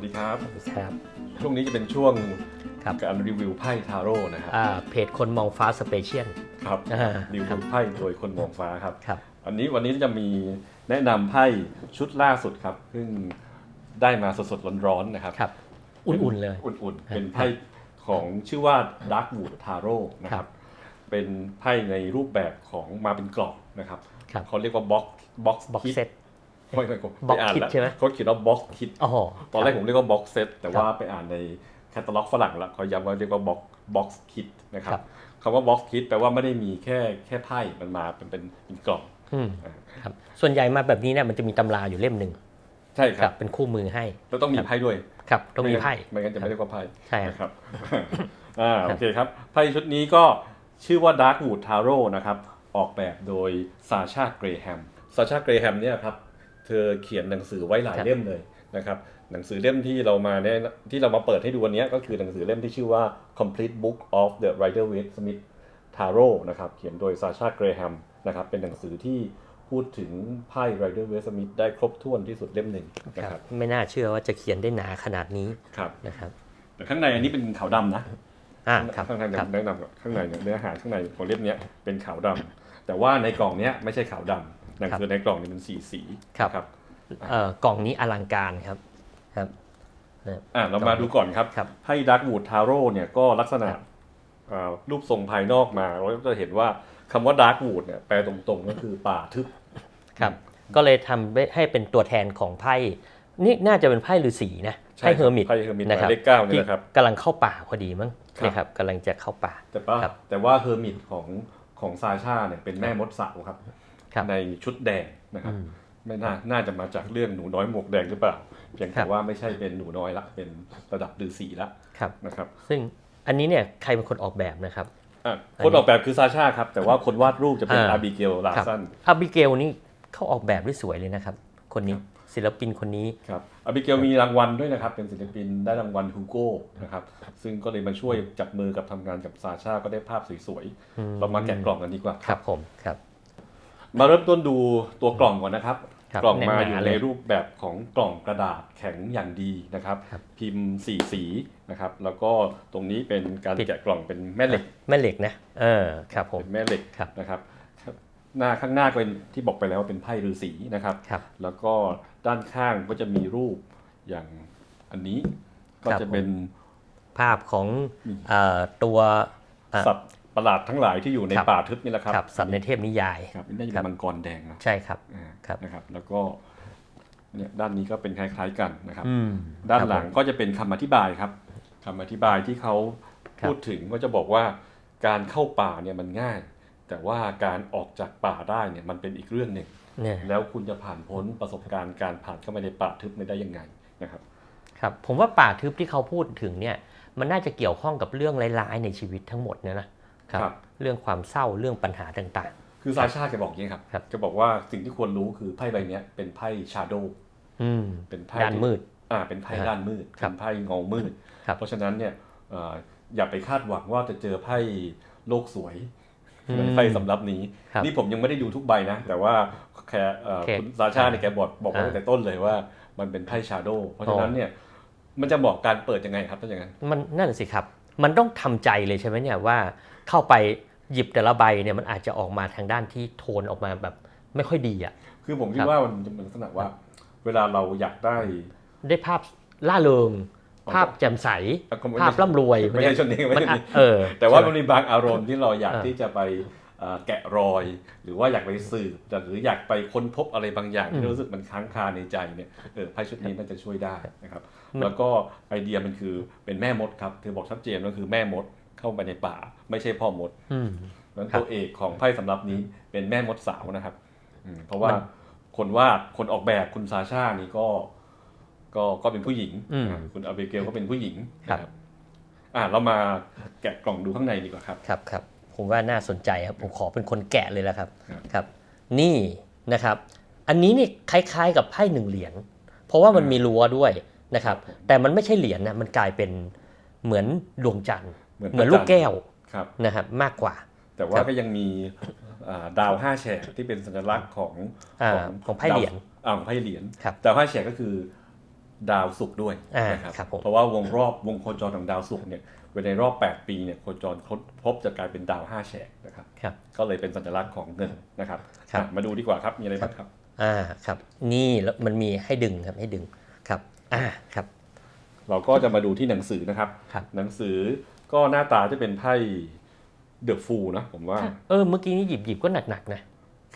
วัสดีครับ ครับช่วงนี้จะเป็นช่วงครับการรีวิวไพ่ทาโร่นะครับอ่าเพจคนมองฟ้าสเปเชียลครับอ่ารีวิวไพ่โดยคนมองฟ้าครับครับ อันนี้วันนี้จะมีแนะนำไพ่ชุดล่าสุดครับซึ่งได้มาสดๆร้อนๆนะครับครับ อุ่นๆเลย อุ่นๆ เป็นไพ่ของชื่อว่า Dark Wood Tarot นะคครัรับบเป็นไพ่ในรูปแบบของมาเป็นกล่องนะครับครับเขาเรียกว่าบ็อกบ็อกบ็อกเซต ไม่ไม่ผม Box ไปอ่าน kit แล้วใช่ไหม เขาเขียนว่าบ็อกคิด อ๋อตอนแรกผมเรียกว่าบ็อกเซตแต่ครับว่าไปอ่านในแคตตาล็อกฝรั่งแล้วเขาย้ำว่าเรียกว่าบ็อกบ็อกคิดนะครับครับคำว่าบ็อกคิดแปลว่าไม่ได้มีแค่แค่ไพ่มันมาเป็นเป็นเป็นกล่อง อืมครับ ส่วนใหญ่มาแบบนี้เนี่ยมันจะมีตำราอยู่เล่มหนึ่งใช่คครัรับบเป็นคู่มือให้แล้วต้องมีไพ่ด้วยครับต้องมีไพ่ไม่งั้นจะไม่เรียกว่าไพ่ใช่ครับ นะครับ อ่าโอเคครับไพ่ชุดนี้ก็ชื่อว่า Dark Wood Tarot นะครับ ออกแบบโดยซาชาเกรแฮมซาชาเกรแฮมเนี่ยครับเธอเขียนหนังสือไว้หลายครับเล่มเลยนะครับหนังสือเล่มที่เรามาเนี่ยที่เรามาเปิดให้ดูวันนี้ก็คือหนังสือเล่มที่ชื่อว่า Complete Book of the Rider Waite Smith Tarot นะครับเขียนโดยซาชาเกรแฮมนะครับเป็นหนังสือที่พูดถึงไพ่ Rider Waite Smith ได้ครบถ้วนที่สุดเล่มหนึ่งนะคครัรับบไม่น่าเชื่อว่าจะเขียนได้หนาขนาดนี้ครับนะครับแต่ข้างในอันนี้เป็นขาวดำนะอ่าครับข้างในครับแนะนำก่อนข้างในเนี่ยเนื้อหาข้างในของเล่มเนี้ยเป็นขาวดำแต่ว่าในกล่องเนี้ยไม่ใช่ขาวดำ หนังสือในกล่องนี้เป็นสีสีครับครับเอ่อกล่องนี้อลังการครับครับอะเรามาดูก่อนครับครับไพ่ดักวูดทาโร่เนี่ยก็ลักษณะครับอ่ารูปทรงภายนอกมาเราก็จะเห็นว่าคำว่าดาร์กวูดเนี่ยแปลตรงๆก็คือป่าทึบครับก็เลยทำให้เป็นตัวแทนของไพ่นี่น่าจะเป็นไพ่ฤาษีนะไพ่เฮอร์มิตไพ่เฮอร์มิตหนะคมารัยบเลขเก้านี่ที่นะครับกำลังเข้าป่าพอดีมั้งครับนะครับกำลังจะเข้าป่าแต่ว่าครับแต่ว่าเฮอร์มิตของของซาชาเนี่ยเป็นแม่มดสาวครับครับ ในชุดแดงนะครับอืมไม่น่าน่าจะมาจากเรื่องหนูน้อยหมวกแดงหรือเปล่า เพียงครัแต่บว่าไม่ใช่เป็นหนูน้อยละ เป็นระดับฤาษีละครับนะครับ ซึ่งอันนี้เนี่ยใครเป็นคนออกแบบนะครับอะคนออกแบบคือซาชาครับ แต่ว่าคนวาดรูปจะเป็นอ่าอาบิเกลลาครับซันอาบิเกลนี่เขาออกแบบได้สวยเลยนะครับ คนนี้ศิลปินคนนี้ครับอาบิเกลมีรางวัลด้วยนะครับ เป็นศิลปินได้รางวัลฮูโก้นะครับ ซึ่งก็เลยมาช่วยจับมือกับทำงานกับซาชาก็ได้ภาพสวยๆเรามาแกะกล่องกันดีกว่าครับผมครับ มาเริ่มต้นดูตัวกล่องก่อนนะครับ ครับกล่องมาแน่นๆอยู่เลในยรูปแบบของกล่องกระดาษแข็งอย่างดีนะครับ ครับ พิมพ์สีสีนะครับ แล้วก็ตรงนี้เป็นการแกะกล่องเป็นแม่เหล็กแม่เหล็กนะเออครับผม เป็นแม่เหล็กครับ นะครับครับหน้าข้างหน้าก็เป็นที่บอกไปแล้วว่าเป็นไพ่ฤาษีนะครับ ครับ แล้วก็ด้านข้างก็จะมีรูปอย่างอันนี้ก็ครับ จะเป็น ภาพของเอ่อตัวอะสัตว์ ประหลาดทั้งหลายที่อยู่ในครับป่าทึบนี่แหละครับครับสัตว์ในเทพนิยายครับนี่น่าจะครัเป็นบมังกรแดงนะใช่ครับอ่าครับนะครับ แล้วก็เนี่ยด้านนี้ก็เป็นคล้าย ๆกันนะครับอืมด้านครับหลังผมก็จะเป็นคำอธิบายครับคำอธิบายที่เขาครับพูดถึงก็จะบอกว่าการเข้าป่าเนี่ยมันง่าย แต่ว่าการออกจากป่าได้เนี่ยมันเป็นอีกเรื่องหนึ่งเนี่ยแล้วคุณจะผ่านพ้นประสบการณ์การผ่านเข้ามาในป่าทึบไม่ได้ยังไงนะครับครับผมว่าป่าทึบที่เขาพูดถึงเนี่ยมันน่าจะเกี่ยวข้องกับเรื่องร้ายๆในชีวิตทั้งหมดเนี่ยนะ ครับครับ เรื่องความเศร้าเรื่องปัญหาต่างคือซาชาแกบอกอย่างนี้ครับครับแกบอกว่าสิ่งที่ควรรู้คือไพ่ใบเนี้ยเป็นไพ่ชาโดๆอืมเป็นไพ่ด้านมืด อ่าเป็นไพ่ครับด้านมืดครับเป็นไพ่เงามืด ครับ เพราะฉะนั้นเนี่ยเอ่ออย่าไปคาดหวังว่าจะเจอไพ่โลกสวย อืมในไพ่สำรับนี้ ครับนี่ผมยังไม่ได้ดูทุกใบนะ แต่ว่าแค่เอ่อโอเคคุณซาชาเนี่ยแกบอกบอกมาอ่าตั้งแต่ต้นเลยว่ามันเป็นไพ่ชาโดเพราะฉะนั้นเนี่ยมันจะบอกการเปิดยังไงครับถ้าอย่างนั้น มันนั่นสิครับ มันต้องทำใจเลยใช่ไหมเนี่ยว่า เข้าไปหยิบแต่ละใบเนี่ยมันอาจจะออกมาทางด้านที่โทนออกมาแบบไม่ค่อยดีอะ คือผมคิดครับว่ามันจะเป็นลักษณะว่า เวลาเราอยากได้ ได้ภาพล่าเริงอ๋อภาพแจ่มใสอะก็ไม่ภาพร่ำรวยไม่ใช่ชนนี้ไม่มันใช่อะนี้เออแต่ว่าใช่มันไหมีบางอารมณ์ที่เราอยากอ่าที่จะไปเอ่อแกะรอย หรือว่าอยากไปสืบหรืออยากไปค้นพบอะไรบางอย่างที่รู้สึกมันค้างคาในใจเนี่ยเออไพ่ชุดนี้น่าจะช่วยได้นะครับ แล้วก็ไอเดียมันคือเป็นแม่มดครับเธอบอกชัดเจนว่าคือแม่มด เข้าไปในป่า ไม่ใช่พ่อมดอืมนั้นครับตัวเอกของไพ่สำรับนี้เป็นแม่มดสาวนะครับอืมเพราะว่ามันคนวาดคนออกแบบคุณซาชานี่ก็ ก็ก็เป็นผู้หญิงอืมอ่าคุณอเบเกลก็เป็นผู้หญิงครับนะอ่าเรามาแกะกล่องดูข้างในดีกว่าครับ ครับครับผมว่าน่าสนใจครับผมขอเป็นคนแกะเลยแล้วครับครับครับ นี่นะครับ อันนี้นี่คล้าย ๆ กับไพ่หนึ่งเหรียญเพราะว่ามันมีรั้วด้วยนะครับ แต่มันไม่ใช่เหรียญนะมันกลายเป็นเหมือนดวงจันทร์ เหมือนเหมือนพระลูจักนทร์แก้วครับนะครับมากกว่า แต่ว่าครับก็ยังมีอ่าดาวห้าแฉกที่เป็นสัญลักษณ์ของอ่าของไพ่เหรียญดาวอ่าของไพ่เหรียญครับดาวห้าแฉกก็คือดาวศุกร์ด้วยอ่านะครับครับผมเพราะว่าวงรอบวงโคจรของดาวศุกร์เนี่ยในรอบ 8 ปีเนี่ยโคจรพบจะกลายเป็นดาว5แฉกนะครับครับก็เลยเป็นสัญลักษณ์ของเงินนะครับครับอะมาดูดีกว่าครับมีอะไรบ้างครับอ่าครับ นี่แล้วมันมีให้ดึงครับให้ดึงครับอ่าครับ เราก็จะมาดูที่หนังสือนะครับครับหนังสือ ก็หน้าตาจะเป็นไพ่เดอะฟูนะผมว่า เออเมื่อกี้นี้หยิบหยิบก็หนักหนักๆนะ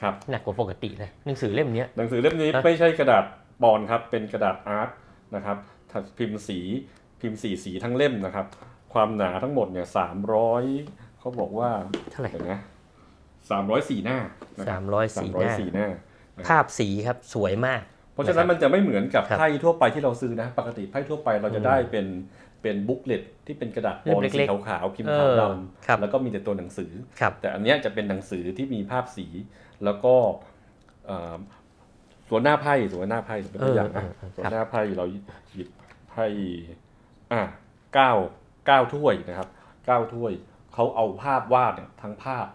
ครับหนักกว่าปกติเลยหนังสือเล่มเนี้ยหนังสือเล่มนี้ฮะไม่ใช่กระดาษปอนครับ เป็นกระดาษอาร์ตนะครับถัดพิมพ์สีพิมพ์สีสีทั้งเล่มนะครับ ความหนาทั้งหมดเนี่ยสามร้อยเขาบอกว่าเท่าไหร่เห็นไหมสามร้อยสี่หน้านะคสาบมร้อยสามสี่ร้อยหน้าสี่หน้า ภาพสีครับสวยมาก เพราะฉะนั้นมันจะไม่เหมือนกับครับ ไพ่ทั่วไปที่เราซื้อนะ ปกติไพ่ทั่วไปเราจะได้เป็นเป็นบุ๊กเลตที่เป็นกระดาษปอนเล่มสีเล็กขาวๆพิมพ์เอขาวอดครับำแล้วก็มีแต่ตัวหนังสือ ครับ แต่อันเนี้ยจะเป็นหนังสือที่มีภาพสีแล้วก็เอ่อส่วนหน้าไพ่ส่วนหน้าไพ่เป็นตัวอย่างนะเออเออเออส่วนครับหน้าไพ่เราหยิบไพ่อะเก้าเก้าถ้วยนะครับเก้าถ้วยเขาเอาภาพวาดเนี่ยทั้งภาพ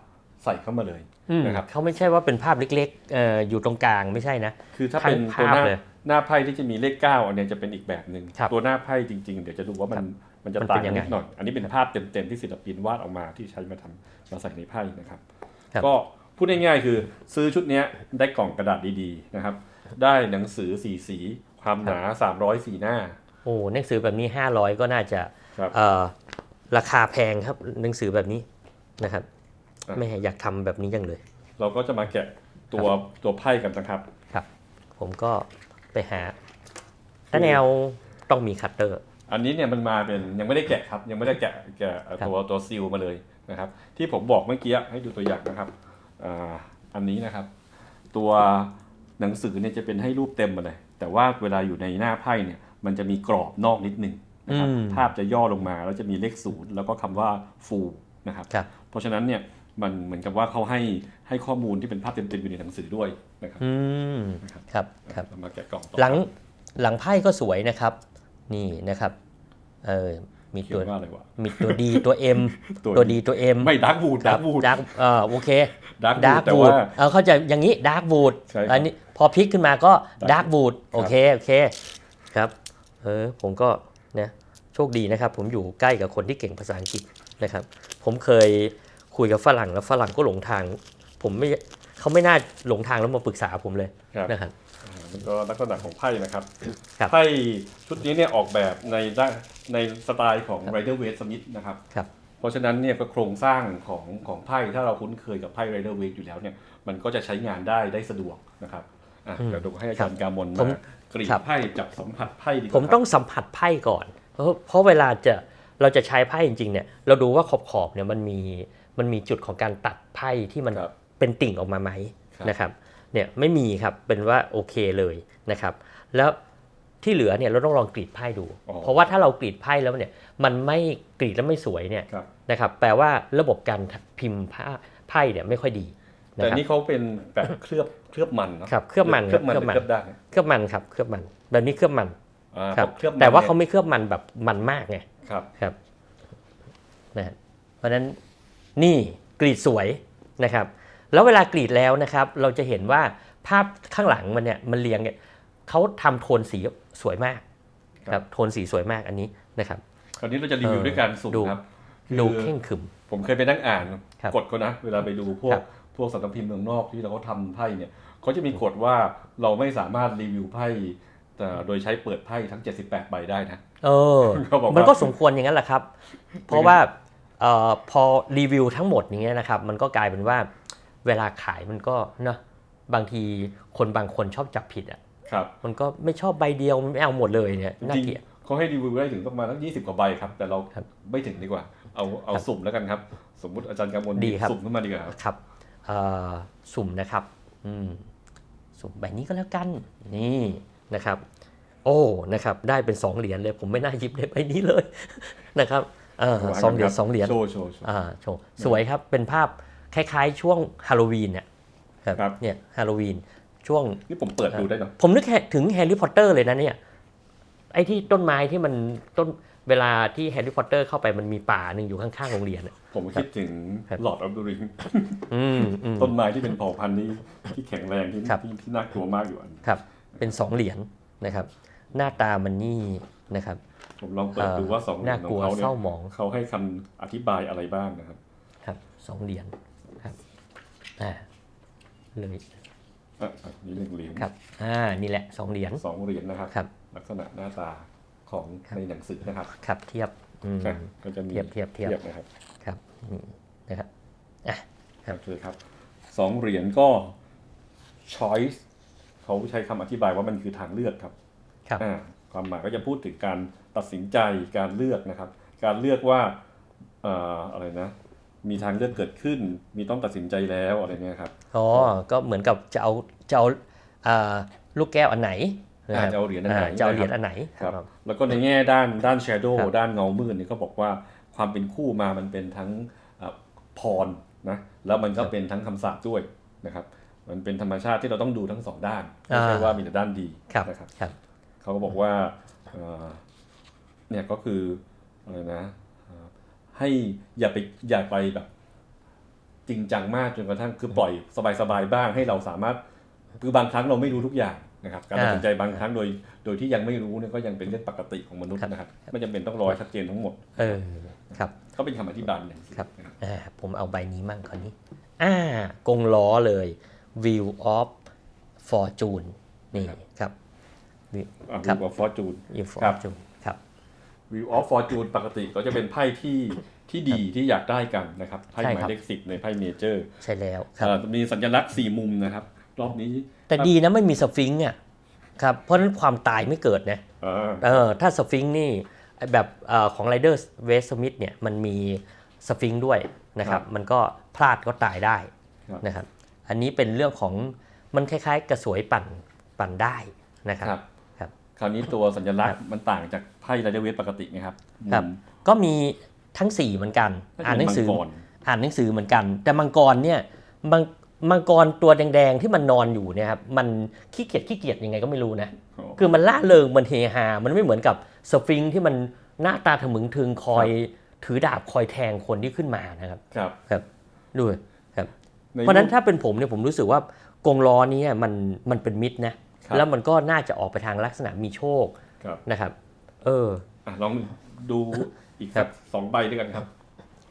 ใส่เข้ามาเลยอืม นะครับเขาไม่ใช่ว่าเป็นภาพเล็กๆเอ่ออยู่ตรงกลางไม่ใช่นะ คือถ้าทั้งเป็นตัวหน้าภาพเลยหน้าไพ่ที่จะมีเลขเก้าอันเนี้ยจะเป็นอีกแบบหนึ่งครับตัวหน้าไพ่จริง ๆ เดี๋ยวจะดูว่ามันมันจะมันต่าเป็งนยักันงไงนิดหน่อย อันนี้เป็นภาพเต็มๆที่ศิลปินวาดออกมาที่ใช้มาทำมาใส่ในไพ่นะครับครับ ก็พูดง่ายๆคือซื้อชุดเนี้ยได้กล่องกระดาษดีๆนะครับ ได้หนังสือสีสีความหนา300สีหน้าโอ้หนังสือแบบนี้ 500 ก็น่าจะครับเอ่อราคาแพงครับหนังสือแบบนี้นะครับ อะไม่อยากทำแบบนี้จังเลย เราก็จะมาแกะตัวตัวไพ่กันนะครับครับ ผมก็ไปหาถ้าแนวต้องมีคัตเตอร์ อันนี้เนี่ยมันมาเป็นยังไม่ได้แกะครับ ยังไม่ได้แกะแกะครับตัวตัวซีลมาเลยนะครับ ที่ผมบอกเมื่อกี้ให้ดูตัวอย่างนะครับอ่าอันนี้นะครับ ตัวหนังสือเนี่ยจะเป็นให้รูปเต็มมาเลย แต่ว่าเวลาอยู่ในหน้าไพ่เนี่ย มันจะมีกรอบนอกนิดหนึ่งนะครับอืมภาพจะย่อลงมาแล้วจะมีเลขศูนย์แล้วก็คำว่าฟูนะครับครับ เพราะฉะนั้นเนี่ย มันเหมือนกับว่าเขาให้ให้ข้อมูลที่เป็นภาพเต็มๆอยู่ในหนังสือด้วยนะครับอืมครับครับเรามาแกะกล่องต่อหลังหลังไพ่ก็สวยนะครับ นี่นะครับเออมีเขียตัวนว่าอะไรวะมีตัวดีตัว M ตัวตัว D ดีตัว M ไม่ดักบูดคดัรักบูดดาร์กเออโอเคดักดาบูร์ดกแต่บูว่าดเออเข้าใจอย่างนี้ดาร์กบูดใช่ครับอันนี้พอพลิกขึ้นมาก็ดาร์กบูดครับโอเคโอเคครับเออผมก็นะโชคดีนะครับ ผมอยู่ใกล้กับคนที่เก่งภาษาอังกฤษนะครับ ผมเคย คุยกับฝรั่งแล้วฝรั่งก็หลงทาง ผมไม่เขาไม่น่าหลงทางแล้วมาปรึกษาผมเลยครับนะครับอ่ามันก็ลักษณะของไพ่นะครับครับไพ่ชุดนี้เนี่ยออกแบบในด้านในสไตล์ของ Rider Waite Smith นะครับครับ เพราะฉะนั้นเนี่ยก็โครงสร้างของของไพ่ถ้าเราคุ้นเคยกับไพ่ Rider Waite อยู่แล้วเนี่ยมันก็จะใช้งานได้ได้สะดวกนะครับอะอืมเดี๋ยวดูให้อาจารย์กามลผมมากรีดครับไพ่จับสัมผัสไพ่ดีกว่าผมต้องสัมผัสไพ่ก่อน เพราะเพราะเวลาจะเราจะใช้ไพ่จริงๆเนี่ยเราดูว่าขอบขอบๆเนี่ยมันมี มันมีจุดของการตัดไพ่ที่มันครับเป็นติ่งออกมาไหมครับนะครับเนี่ยไม่มีครับเป็นว่าโอเคเลยนะครับ แล้วที่เหลือเนี่ยเราต้องลองกรีดไพ่ดูอ๋อเพราะว่าถ้าเรากรีดไพ่แล้วเนี่ยมันไม่กรีดแล้วไม่สวยเนี่ยครับนะครับแปลว่าระบบการพิมพ์ผ้าไพ่เนี่ยไม่ค่อยดีนะแต่ครับนี่เขาเป็นแบบเคลือบเคลือบมันเนาะครับเคลือบมันเคลือบมันเคลือบมันหรือเคลือบด้านเคลือบมันครับเคลือบมันแบบนี้เคลือบมันอ่าครับเคลือบมันแต่ว่านี่ยเขาไม่เคลือบมันแบบมันมากไงครับครับนะฮะเพราะฉะนั้น นี่กรีดสวยนะครับ แล้วเวลากรีดแล้วนะครับ เราจะเห็นว่าภาพข้างหลังมันเนี่ยมันเรียงเนี่ยเขาทำโทนสีสวยมากครับโทนสีสวยมากอันนี้นะครับคราวนี้เราจะรีวิวเออด้วยการสุ่มดูครับดูคือเข่งขรึม ผมเคยไปนั่งอ่านครับกฎเขานะ เวลาไปดูพวคกรับพวกสำนักพิมพ์เมืองนอกที่เราก็ทำไพ่เนี่ยเขาจะมีกฎว่าเราไม่สามารถรีวิวไพ่แต่โดยใช้เปิดไพ่ทั้ง 78 ใบได้นะเออเขาบอกว่ามัมันก็สมควรอย่างนั้นแหละครับ เพราะว่าเอ่อพอรีวิวทั้งหมดอย่างเงี้ยนะครับมันก็กลายเป็นว่าเวลาขายมันก็เนาะบางทีคนบางคนชอบจับผิดอะครับมันก็ไม่ชอบใบเดียวมันไม่เอาหมดเลยเนี่ยจน่าริงเกลียดๆเขาให้รีวิวได้ถึงประมาณทั้ง20กว่าใบครับ แต่เราครับไม่ถึงดีกว่า เอาเอาครับสุ่มแล้วกันครับ สมมุติอาจารย์กำมลดีครับสุ่มขึ้นมาดีกว่าครับครับเอ่อสุ่มนะครับอืมสุ่มใบนี้ก็แล้วกันนี่นะครับ โอ้นะครับ ได้เป็น2เหรียญเลย ผมไม่น่าหยิบได้ใบนี้เลยนะครับเออสองเหรียญสองเหรียญโชว์โชว์โชว์อ่าโชว์สวยครับเป็นภาพคล้ายๆ ช่วงฮาโลวีนเนี่ยครับครับเนี่ยฮาโลวีนช่วงนี่ผมเปิดดูได้เนาะผมนึกแค่ถึงแฮร์รี่พอตเตอร์เลยนะเนี่ยไอ้ที่ต้นไม้ที่มันต้นเวลาที่แฮร์รี่พอตเตอร์เข้าไปมันมีป่าหนึ่งอยู่ข้างๆโรงเรียนอะผมคิดถึงครับหลอดออฟดูริงอืมอืมต้นไม้ที่เป็นเผ่าพันธุ์ที่ที่แข็งแรงที่ครับที่ที่น่ากลัวมากอยู่อันครับ เป็นสองเหรียญนะครับ หน้าตามันนี่นะครับ ผมลองเปิดดูว่าสองเหรียน่าญขกอลังวเขาเนี่เศร้ายหมองเขาให้คำอธิบายอะไรบ้างนะครับ ครับสองเหรียญครับอ่าเลยอะอะนี่หนึ่งเหรียญครับอ่านี่แหละสองเหรียญสองเหรียญนะครับครับ ลักษณะหน้าตาของครับในหนังสือนะครับครับเทียบอืมอะก็จะมีเทียบเทียบเทียบนะครับครับนี่นะครับครับโอเคครับสองเหรียญก็ choice เขาใช้คำอธิบายว่ามันคือทางเลือกครับครับอ่าความหมายก็จะพูดถึงการ ตัดสินใจการเลือกนะครับ การเลือกว่าเอ่ออะไรนะ มีทางเลือกเกิดขึ้น มีต้องตัดสินใจแล้วอะไรเนี่ยครับอ๋อก็เหมือนกับจะเอาจะเอาอ่าลูกแก้วอันไหนนคอาบจะเอาเหรียญอันไหนาจะเอาเหรียญนะครับอันไหนครับครับแล้วก็ในแง่ด้านด้าน shadow ครับด้านเงามืดนี่ก็บอกว่าความเป็นคู่มามันเป็นทั้งอะพรนะแล้วมันก็เป็นทั้งคำสาปด้วยนะครับ มันเป็นธรรมชาติที่เราต้องดูทั้งสองด้านไม่ใช่ว่ามีแต่ด้านดีครับนะครับครับเขาก็บอกว่า เอ่อเนี่ยก็คืออะไรนะเอ่อให้อย่าไปอย่าไปแบบ จริงจังมากจนกระทั่งคือปล่อยสบายๆบ้างให้เราสามารถคือบางครั้งเราไม่รู้ทุกอย่างนะครับการตัดสินใจบางครั้งโดยโดยที่ยังไม่รู้เนี่ยก็ยังเป็นเรื่องปกติของมนุษย์นะครับไม่จำเป็นต้องรอให้ชัดเจนทั้งหมด เออครับก็เป็นคำอธิบายอย่างครับนะครับอ่าผมเอาใบนี้มั่งคราวนี้อ่ากงล้อเลย View of Fortune นี่ครับอะครับ View of Fortune View ครับ Fortune ครับ View of Fortune ปกติก็จะเป็นไพ่ที่ที่ดีที่อยากได้กันนะครับไพ่ใช่หมาครัยบเลขสิบในไพ่เมเจอร์ ใช่แล้วครับมีสัญลักษณ์สี่มุมนะครับ รอบนี้ แต่ดีนะไม่มีสฟิงค์อะครับเพราะฉะนั้นความตายไม่เกิดนะอ่าเออถ้าสฟิงค์นี่ไอ้แบบเออของไรเดอร์เวสมิธเนี่ยมันมีสฟิงค์ด้วยนะครับ มันก็พลาดก็ตายได้นะครับ อันนี้เป็นเรื่องของมันคล้ายๆ กระสวยปั่นปั่นได้นะครับ ครับครับคราวนี้ตัวสัญลักษณ์มันต่างจากไพ่ไรเดอร์เวทปกติไหมครับครับมุมก็มีทั้ง 4 เหมือนกันก็จะอ่านหนังสือมังกรอ่านหนังสือเหมือนกัน แต่มังกรเนี่ยมังมังกรตัวแดงๆที่มันนอนอยู่เนี่ยครับมันขี้เกียจขี้เกียจยังไงก็ไม่รู้นะอ๋อคือมันล่าเริงมันเฮฮา มันไม่เหมือนกับสฟิงค์ที่มันหน้าตาถมึงถึงคอยถือดาบคอยแทงคนที่ขึ้นมานะครับครับครับดูครับในเพราะฉะนั้นถ้าเป็นผมเนี่ยผมรู้สึกว่ากงล้อนี้มันมันเป็นมิตรนะครับ แล้วมันก็น่าจะออกไปทางลักษณะมีโชคครับนะครับ เอออะลองดูอีกครัสับกสองใบด้วยกันครับ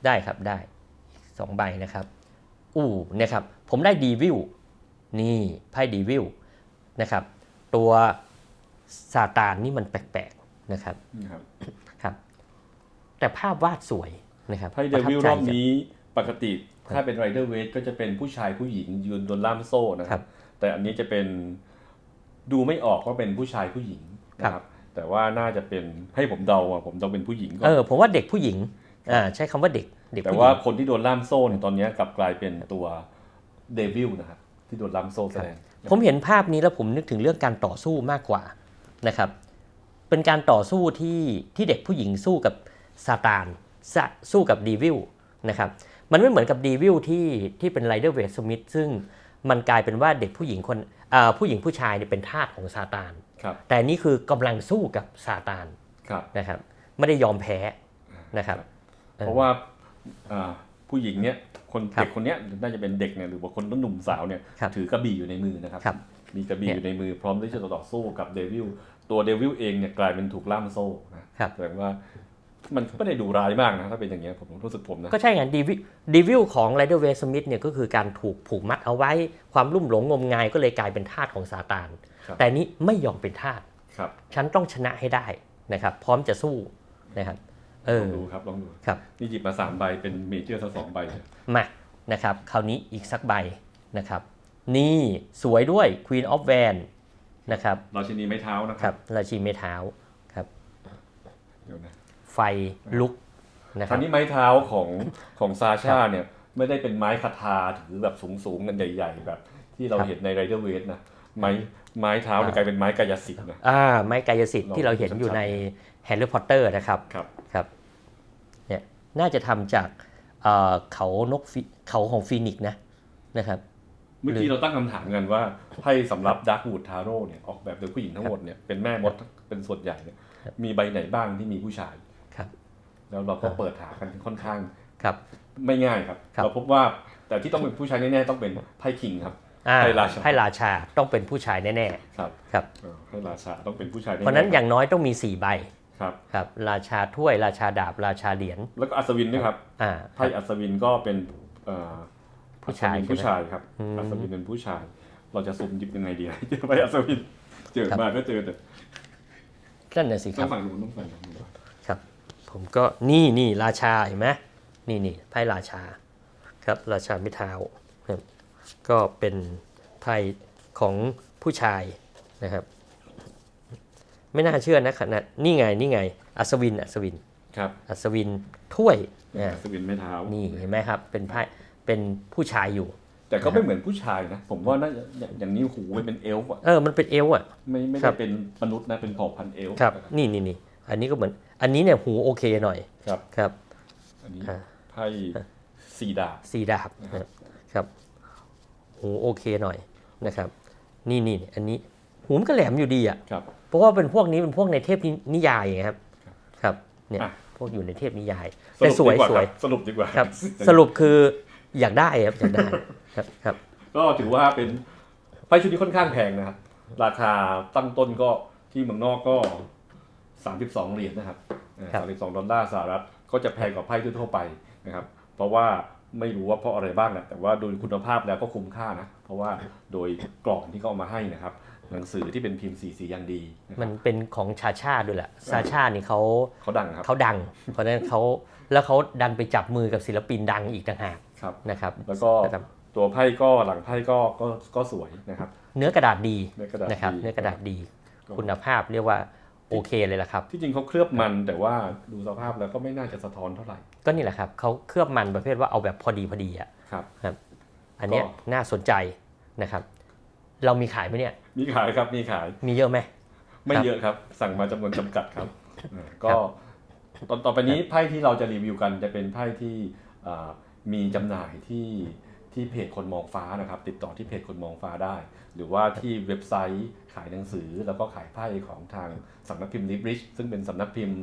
ได้ครับได้สองใบนะครับ อู้นะครับ ผมได้ดีวิวนี่ไพ่ดีวิวนะครับ ตัวซาตานนี่มันแปลกๆนะครับนะครับครับ แต่ภาพวาดสวยนะครับไพ่เดประทัวิลใจรอบนี้ปกติถ้าเป็นไรเดอร์เวทก็จะเป็นผู้ชายผู้หญิงยืนบนล่ามโซ่นะคครัรับบแต่อันนี้จะเป็น ดูไม่ออกว่าเป็นผู้ชายผู้หญิงนะครับ แต่ว่าน่าจะเป็นให้ผมเดาอะผมเดาเป็นผู้หญิงก่อเอนอผมว่าเด็กผู้หญิงอ่าใช้คำว่าเด็กเด็กแต่ผู้หญิว่างคนที่โดนล่ามโซ่เนี่ยตอนนี้กลับกลายเป็นตัวเดวิลนะครับที่โดนล่ามโซ่แสดงผมเห็นภาพนี้แล้วผมนึกถึงเรื่องการต่อสู้มากกว่านะครับ เป็นการต่อสู้ที่ที่เด็กผู้หญิงสู้กับซาตานสะสู้กับดีวิลนะครับมันไม่เหมือนกับดีวิลที่ที่เป็นไรเดอร์เวสสมิธซึ่งมันกลายเป็นว่าเด็กผู้หญิงคนอ่า ผู้หญิงผู้ชายเนี่ยเป็นทาสของซาตานครับแต่นี่คือกำลังสู้กับซาตานครับนะครับไม่ได้ยอมแพ้นะครับเออเพราะว่าอ่าผู้หญิงเนี่ยคนครับเด็กคนเนี้ยน่าจะเป็นเด็กเนี่ยหรือว่าคนต้นหนุ่มสาวเนี่ยครับถือกระบี่อยู่ในมือนะครับครับ มีกระบี่อยู่ในมือพร้อมที่จะต่อสู้กับเดวิลตัวเดวิลเองเนี่ยกลายเป็นถูกล่ามโซ่นะครับแสดงว่า มันไม่ได้ดูร้ายมากนะ ถ้าเป็นอย่างเงี้ยผมรู้สึกผมนะ ก็ใช่ไงดีวิดีวิลของไรเดอร์เวสมิธเนี่ยก็คือการถูกผูกมัดเอาไว้ความลุ่มหลงงมงายก็เลยกลายเป็นทาสของซาตาน ครับ แต่นี้ไม่ยอมเป็นทาสครับฉันต้องชนะให้ได้นะครับ พร้อมจะสู้นะครับเอลอองดูครับลองดู ครับ นี่หยิบมาสามใบเป็นเมเจอร์ทั้งสองใบเลยมานะครับ คราวนี้อีกสักใบนะครับ นี่สวยด้วย Queen of v a n นะครับ ราชินีไม้เท้านะคครัรับบราชีเมเท้าครับ เดี๋ยวนะ ไฟลุกนะคครารัวบนี้ไม้เท้าของของซาชาเนี่ยไม่ได้เป็นไม้คาทาถือแบบสูงๆกันใหญ่ๆ แบบ ที่เราครับเห็นในไรเดอร์เวทนะไม้ไม้เท้าเนี่ยอ่า กลายเป็นไม้กายสิทธิ์นะ อ่าไม้กายสิทธิ์ลองที่เราเห็นอยู่ชัดๆในแฮร์รี่พอตเตอร์นะครับครับ ครับเนี่ยน่าจะทำจากเอ่อเขานกฟิเขาของฟีนิกซ์นะนะครับ เมื่อกี้เราตั้งคำถามกันว่าไพ่สำหรับดักวูดทาโร่เนี่ยออกแบบโดยผู้หญิงทั้งหมดเนี่ยเป็นแม่มดเป็นส่วนใหญ่เนี่ยมีใบไหนบ้างที่มีผู้ชายครับ แล้วเราก็เปิดหากันค่อนข้างครับ ไม่ง่ายครับ ครับ เราพบว่าแต่ที่ต้องเป็นผู้ชายแน่ๆต้องเป็นไพ่คิงครับ อ่าให้ราชา ให้ราชาต้องเป็นผู้ชายแน่ครับๆครับ เออให้ราชาต้องเป็นผู้ชายแๆเพราะฉะนั้นอย่างน้อยต้องมี 4 ใบครับ ครับราชาถ้วยราชาดาบราชาเหรียญแล้วก็อัศวินด้วยครับอ่า ไพ่อัศวินก็เป็นเอ่อผู้ชายอัศวินใช่ไหมผู้ชายครับอืมอัศวินเป็นผู้ชาย เราจะสุ่มหยิบยังไงดี เจอไพ่อัศวินเจอครับ มาก็เจอแต่นั่นน่ะสิคต้อรังบฝั่งนู้นต้องฝั่งนู้นครับ ผมก็นี่นี่ราชาเห็นไหมนี่นี่ไพ่ราชาครับราชามิเท้าครับก็เป็นไพ่ของผู้ชายนะครับ ไม่น่าเชื่อนะขนาดนี่ไงนี่ไง อัศวินอัศวินครับอัศวินถ้วยอ่าอัศวินไม่เท้านี่เห็นไหมครับ เป็นไพ่เป็นผู้ชายอยู่ แต่ก็ไม่เหมือนผู้ชายนะ ผมว่าน่าจะอย่างอย่างนี้หูมันเป็นเอลฟ์อะเออมันเป็นเอวอะไม่ไม่ครัได้บเป็นมนุษย์นะเป็นเผ่าพันธุ์เอลฟ์ครับ นี่นี่นี่อันนี้ก็เหมือน อันนี้เนี่ยหูโอเคหน่อยครับครับอันนี้อ่าไพ่สี่ดาบสีดาบนะครับหูโอเคหน่อยนะครับ นี่นี่อันนี้หูมันก็แหลมอยู่ดีอะครับเพราะว่าเป็นพวกนี้เป็นพวกในเทพนิยายไงครับครับครับเนี่ยอะพวกอยู่ในเทพนิยายสแต่รุปสวยดีกว่าสควยรับสรุปดีกว่าครับ สรุปคืออยากได้ครับอยากได้ครับครับ ก็ถือว่าเป็นไพ่ชุดนี้ค่อนข้างแพงนะครับราคาตั้งต้นก็ที่เมืองนอกก็ 32 เหรียญนะครับครับ สามสิบสองดอลลาร์สหรัฐก็จะแพงกว่าไพ่ทั่วๆไปนะครับ เพราะว่าไม่รู้ว่าเพราะอะไรบ้างนะแต่ว่าโดยคุณภาพแล้วก็คุ้มค่านะ เพราะว่าโดยกล่องที่เขาเอามาให้นะครับ หนังสือที่เป็นพิมพ์สีสีอย่างดีนะคมัรับนเป็นของชาชาด้วยแหละชาชานี่เขาเขาดังครับเขาดัง เพราะฉะนั้นเขาแล้วเขาดันไปจับมือกับศิลปินดังอีกต่างหากครับ นะครับแล้วก็นะครับตัวไพ่ก็หลังไพ่ก็ก็ก็สวยนะครับ เนื้อกระดาษดีเนื้อกระดาษนะครับ ดี เนื้อกระดาษดีก็คุณภาพเรียกว่า โอเคเลยละครับ ที่จริงเขาเคลือบมันแต่ว่าดูสภาพแล้วก็ไม่น่าจะสะท้อนเท่าไหร่ ก็นี่แหละครับเขาเคลือบมันประเภทว่าเอาแบบพอดีพอดีอะครับอันเนี้ยก็น่าสนใจนะครับ เรามีขายไหมเนี่ย มีขายครับมีขายมีเยอะไหมไม่ครับเยอะครับ สั่งมาจำนวนจำกัดครับอ่าคก็รับตอนต่อไปนี้ไพ่ที่เราจะรีวิวกันจะเป็นไพ่ที่อ่ามีจำหน่ายที่ ที่เพจคนมองฟ้านะครับ ติดต่อที่เพจคนมองฟ้าได้ หรือว่าที่เว็บไซต์ขายหนังสือแล้วก็ขายไพ่ของทางสำนักพิมพ์ลิบริชซึ่งเป็นสำนักพิมพ์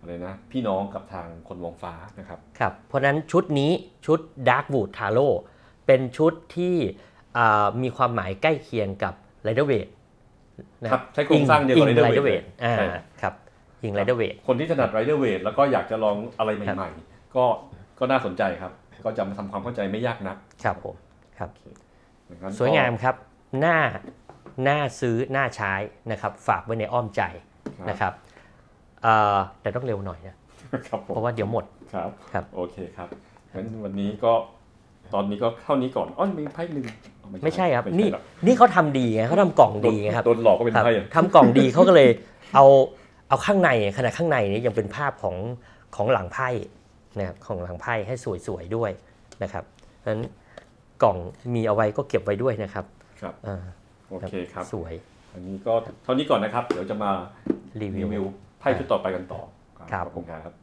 อะไรนะพี่น้องกับทางคนมองฟ้านะครับครับเพราะฉะนั้นชุดนี้ชุด Dark Wood Tarot เป็นชุดที่อ่ามีความหมายใกล้เคียงกับ Rider Waite นะครับใช้โครงสร้างเดียวกับอิง Rider Rider Waite Waite อ่าใช่ครับอิง Rider Waite คนที่ถนัดไรเดอร์เวทแล้วก็อยากจะลองอะไรครับใหม่ ๆ ก็ก็น่าสนใจครับ ก็จะมาทำความเข้าใจไม่ยากนักครับผมครับดังั้นก็สวยงามครับหน้าหน้าซื้อหน้าใช้นะครับฝากไว้ในอ้อมใจนะครับเอ่อแต่ต้องเร็วหน่อยนะครับผเพมราะว่าเดี๋ยวหมดครับครับโอเคครับงั้นวันนี้ก็ตอนนี้ก็เท่านี้ก่อนอ๋อมีไพ่หนึ่งอ๋อไม่ใช่ครับไม่นี่หรอกนี่เขาทำดีไงเขาทำกล่องดีไงครับโดนหลอกก็เป็นครับไพ่อะทำกล่องดีเขาก็เลยเอาเอาข้างในขนาดข้างในนี้ยังเป็นภาพของของหลังไพ่ นะครับของหลังไพ่ให้สวยๆด้วยนะครับเพราะฉะนั้นกล่องมีเอาไว้ก็เก็บไว้ด้วยนะครับครับอ่าโอเคครับสวย อันนี้ก็เท่านี้ก่อนนะครับ เดี๋ยวจะมารีรีวิววิวไพ่ชุดต่อไปกันต่อครับขอบคุณครับ